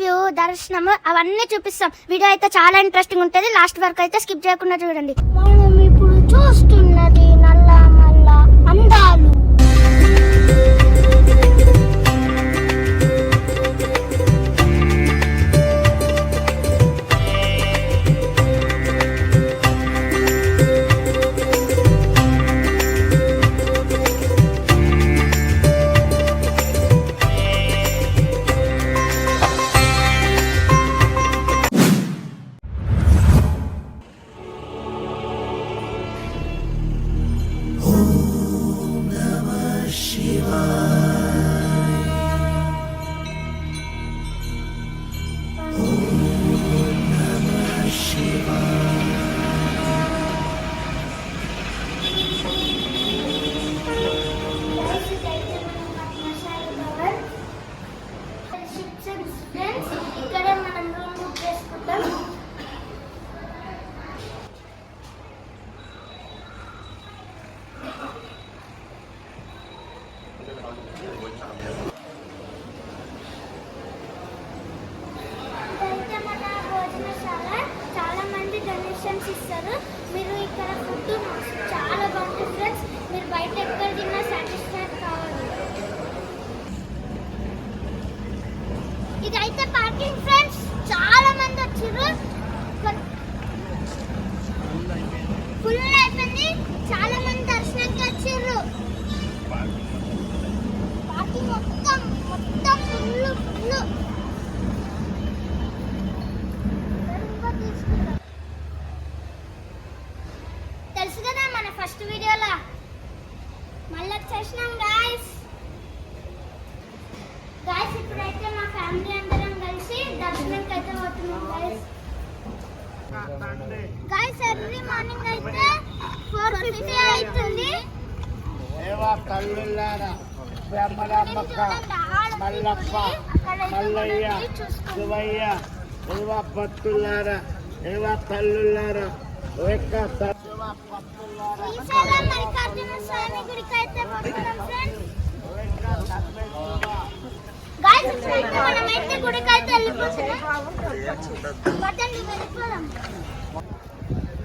View దర్శనము అవన్నీ చూపిస్తాం. వీడియో అయితే చాలా ఇంట్రెస్టింగ్ ఉంటుంది. లాస్ట్ వరకు అయితే స్కిప్ చేయకుండా చూడండి. మనం ఇప్పుడు చూస్తున్నాం. ఇప్పుడైతే మా ఫ్యామిలీ అందరం కలిసి దర్శనంకి అయితే పోతున్నాం గాయస్ గాయస్ ఎర్లీ మార్నింగ్ అయితే ఫోర్ ఫిఫ్టీ అవుతుంది బ్రహ్మరాంబక్క మల్లప్ప మల్లయ్య శివయ్య దేవా భక్తులారా దేవా కల్లుల్లారా ఒక్క మల్లికార్జున స్వామి గుడికి అయితే పోతున్నాం ఫ్రెండ్స్ గాయస్ ఇప్పుడైతే మనమైతే గుడికి అయితే వెళ్ళిపోతున్నాం పదండి వెళ్ళిపోదాం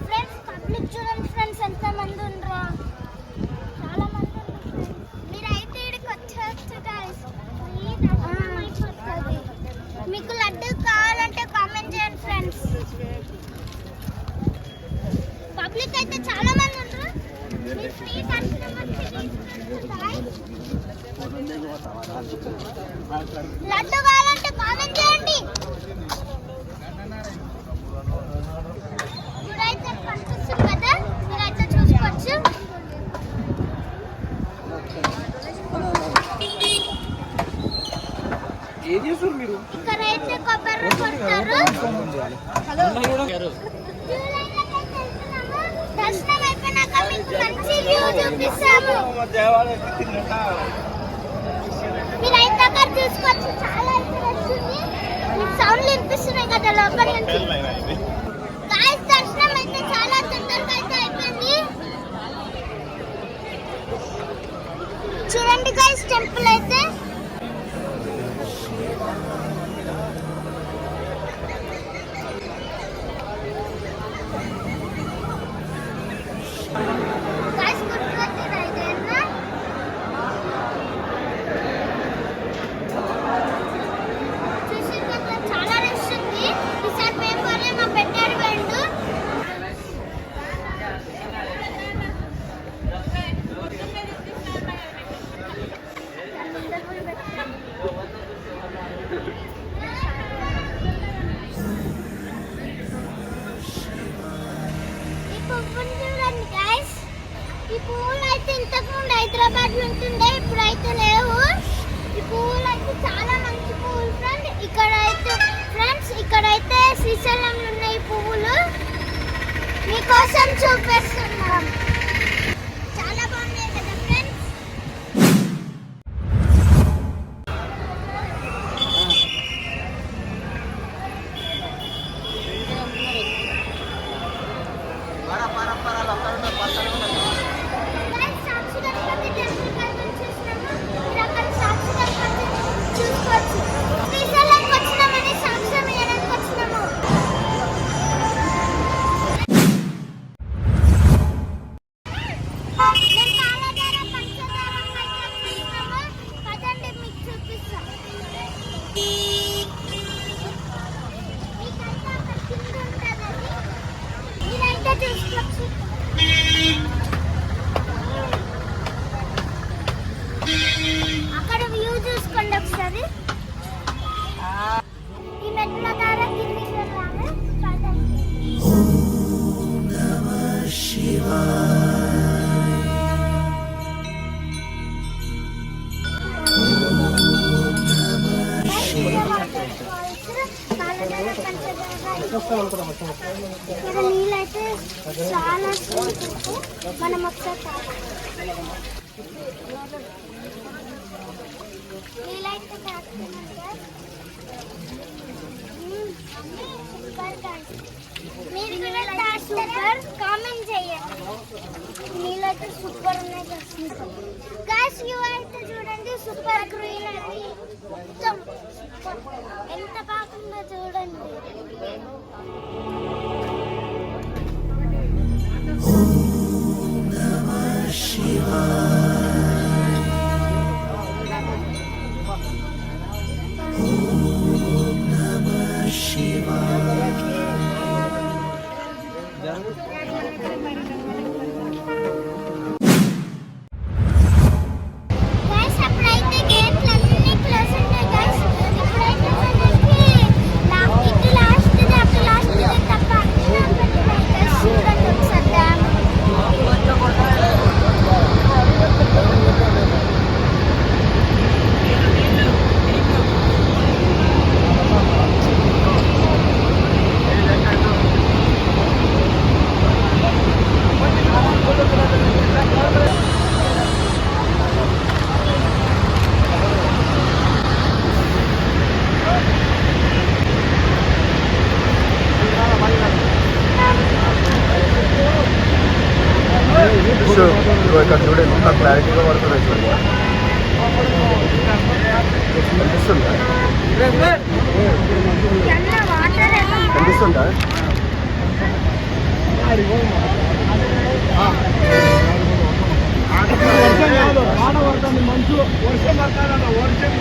ఫ్రెండ్స్ పబ్లిక్ చూడండి ఫ్రెండ్స్ ఎంత మంది ఉండరు చాలా మంది ఉన్నారు friends. మీరైతే ఇక్కడికి వచ్చేయచ్చు గాయస్ మీకు లడ్డు కావాలంటే కామెంట్ చేయండి ఫ్రెండ్స్ పబ్లిక్ అయితే చాలా మంది ఉంటారు మీరు ఫ్రీ దర్శనం వచ్చి తీసుకురండి guys. లడ్డు కావాలంటే కామెంట్ చేయండి. ఇప్పుడైతే కనిపిస్తుంది కదా మీరైతే చూసుకోవచ్చు. ఏం చేస్తారు మీరు? ఇక్కడైతే కొబ్బరి కొడతారు దర్శనం అయిపోయినాక మీకు మంచి వ్యూ చూపిస్తాము మీరు ఐదు దగ్గర తీసుకొచ్చి చాలా అయితే మీకు సౌండ్లు వినిపిస్తున్నాయి కదా లోపల నుంచి. గాయస్ దర్శనం అయితే చాలా తొందరగా అయితే అయిపోయింది. చూడండి గాయస్ టెంపుల్ అయితే శ్రీశైలంలో ఉన్న ఈ పువ్వులు. మీకోసం చూపిస్తున్నాం. ఇక్కడ నీళ్ళైతే చాలా స్వీట్ మనం ఒకసారి తాగాలి. నీళ్ళైతే తాగుతున్నాం సార్. మ్మ్. Super guys. మీరు కూడా సూపర్ కామెంట్ చేయండి నీళ్ళైతే సూపర్ ఉన్నాయి గాస్ యూ అయితే చూడండి సూపర్ గ్రీన్ గ్రీనరీ మొత్తం ఎంత బాగుందో చూడండి. గైస్ సో ఇక్కడ చూడండి ఎంత క్లారిటీగా పడుతుంది సార్ కనిపిస్తుందా కనిపిస్తుందా వర్షం మంచు వర్షం వర్షం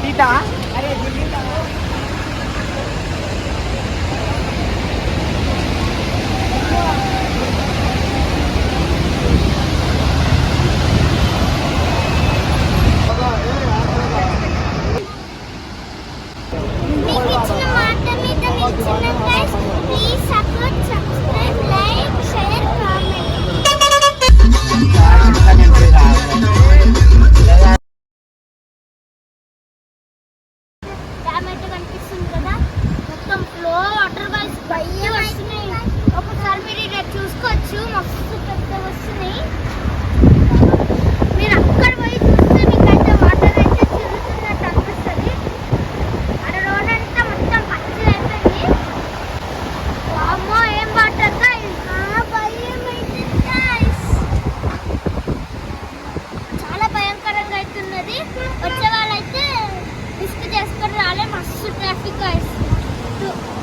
Tita? Are, traffickers. guys.